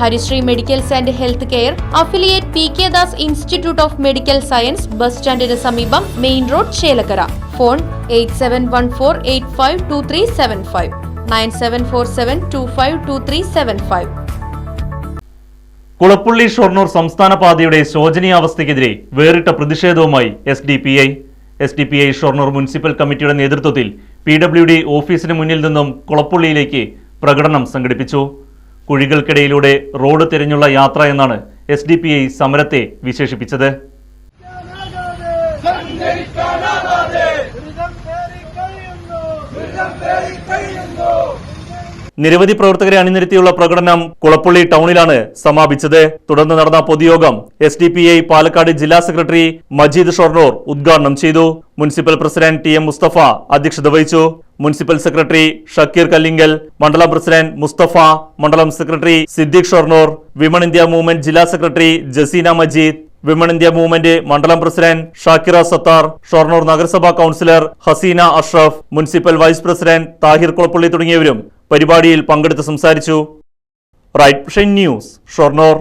Harisree medicals and health care affiliate P K Das institute of medical science bus സ്റ്റാൻഡിന് സമീപം main road Chelakkara. Phone eight seven one four eight five two three seven five. Nine seven four seven two five two three seven five. Kulappully Shoranur സംസ്ഥാന പാതയുടെ ശോചനീയാവസ്ഥയ്ക്കെതിരെ വേറിട്ട പ്രതിഷേധവുമായി S D P I. S D P I Shoranur municipal കമ്മിറ്റിയുടെ നേതൃത്വത്തിൽ P W D ഓഫീസിന് മുന്നിൽ നിന്നും കുളപ്പുള്ളിയിലേക്ക് പ്രകടനം സംഘടിപ്പിച്ചു. കുഴികൾക്കിടയിലൂടെ റോഡ് തിരഞ്ഞുള്ള യാത്ര എന്നാണ് എസ് ഡി പി ഐ സമരത്തെ വിശേഷിപ്പിച്ചത്. നിരവധി പ്രവർത്തകരെ അണിനിരത്തിയുള്ള പ്രകടനം കുളപ്പള്ളി ടൗണിലാണ് സമാപിച്ചത്. തുടർന്ന് നടന്ന പൊതുയോഗം S D P I Palakkad ജില്ലാ സെക്രട്ടറി മജീദ് ഷൊർണൂർ ഉദ്ഘാടനം ചെയ്തു. Municipal president T M Mustafa അധ്യക്ഷത വഹിച്ചു. മുനിസിപ്പൽ സെക്രട്ടറി ഷക്കീർ കല്ലിങ്കൽ മണ്ഡലം പ്രസിഡന്റ് മുസ്തഫ മണ്ഡലം secretary Siddique Shoranur women India movement ജില്ലാ secretary Jaseena Majeed women India movement മണ്ഡലം പ്രസിഡന്റ് ഷാക്കിറ സത്താർ ഷൊർണൂർ നഗരസഭാ councillor Haseena Ashraf municipal vice president Thahir Kulappully തുടങ്ങിയവരും പരിപാടിയിൽ പങ്കെടുത്ത് സംസാരിച്ചു. Right news Shoranur.